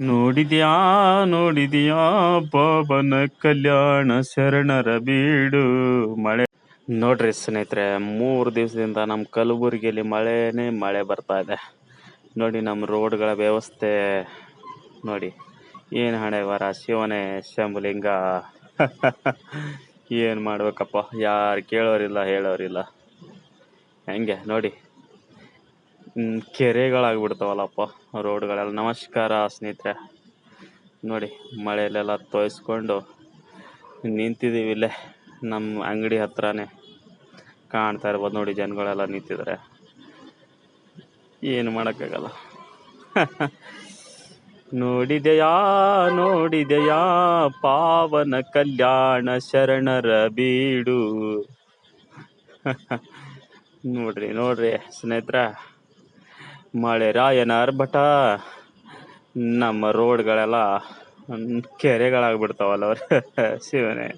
ನೋಡಿದ್ಯಾ ನೋಡಿದ್ಯಾ, ಪವನ ಕಲ್ಯಾಣ ಶರಣರ ಬೀಡು. ಮಳೆ. ನೋಡ್ರಿ ಸ್ನೇಹಿತರೆ, ಮೂರು ದಿವಸದಿಂದ ನಮ್ಮ ಕಲಬುರಗಿಯಲ್ಲಿ ಮಳೆನೇ ಮಳೆ ಬರ್ತಾ ಇದೆ. ನೋಡಿ ನಮ್ಮ ರೋಡ್ಗಳ ವ್ಯವಸ್ಥೆ. ನೋಡಿ, ಏನು ಹಣೆ ವರ, ಶಿವನೇ ಏನು ಮಾಡ್ಬೇಕಪ್ಪ? ಯಾರು ಕೇಳೋರಿಲ್ಲ, ಹೇಳೋರಿಲ್ಲ. ಹೆಂಗೆ? ನೋಡಿ ಕೆರೆಗಳಾಗ್ಬಿಡ್ತಾವಲ್ಲಪ್ಪ, ರೋಡ್ಗಳೆಲ್ಲ. ನಮಸ್ಕಾರ ಸ್ನೇಹಿತರೆ. ನೋಡಿ, ಮಳೆಯಲ್ಲೆಲ್ಲ ತೋಯಿಸ್ಕೊಂಡು ನಿಂತಿದ್ದೀವಿ ಇಲ್ಲೇ, ನಮ್ಮ ಅಂಗಡಿ ಹತ್ರನೇ ಕಾಣ್ತಾ ಇರ್ಬೋದು. ನೋಡಿ, ಜನಗಳೆಲ್ಲ ನಿಂತಿದ್ದಾರೆ. ಏನು ಮಾಡೋಕ್ಕಾಗಲ್ಲ. ನೋಡಿದೆಯಾ ನೋಡಿದೆಯಾ, ಪಾವನ ಕಲ್ಯಾಣ ಶರಣರ ಬೀಡು. ನೋಡ್ರಿ ನೋಡ್ರಿ ಸ್ನೇಹಿತರ. ಮಳೆ ರಾಯನಾರ್ ಬಟ ನಮ್ಮ ರೋಡ್ಗಳೆಲ್ಲ ಕೆರೆಗಳಾಗ್ಬಿಡ್ತಾವಲ್ಲ ಅವ್ರ. ಶಿವನೇ.